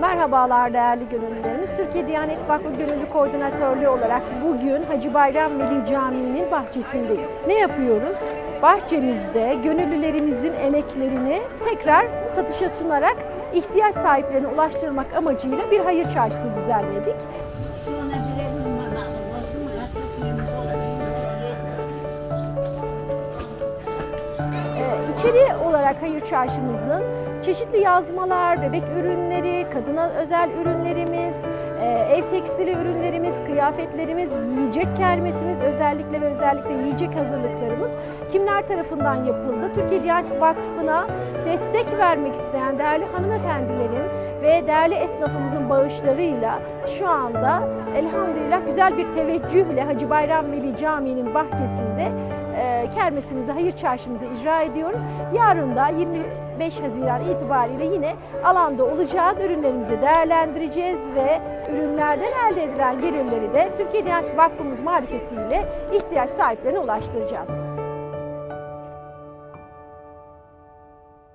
Merhabalar değerli gönüllülerimiz. Türkiye Diyanet Vakfı Gönüllü Koordinatörlüğü olarak bugün Hacı Bayram Veli Camii'nin bahçesindeyiz. Ne yapıyoruz? Bahçemizde gönüllülerimizin emeklerini tekrar satışa sunarak ihtiyaç sahiplerine ulaştırmak amacıyla bir hayır çarşısı düzenledik. Sonra bir İçeri olarak hayır çarşımızın çeşitli yazmalar, bebek ürünleri, kadına özel ürünlerimiz, e, ev tekstili ürünlerimiz, kıyafetlerimiz, yiyecek kermesimiz, özellikle ve özellikle yiyecek hazırlıklarımız kimler tarafından yapıldı? Türkiye Diyanet Vakfı'na destek vermek isteyen değerli hanımefendilerin ve değerli esnafımızın bağışlarıyla şu anda elhamdülillah güzel bir teveccühle Hacı Bayram Veli Camii'nin bahçesinde kermesimizi, hayır çarşımızı icra ediyoruz. Yarın da 25 Haziran itibariyle yine alanda olacağız. Ürünlerimizi değerlendireceğiz ve ürünlerden elde edilen gelirleri de Türkiye Diyanet Vakfımız marifetiyle ihtiyaç sahiplerine ulaştıracağız.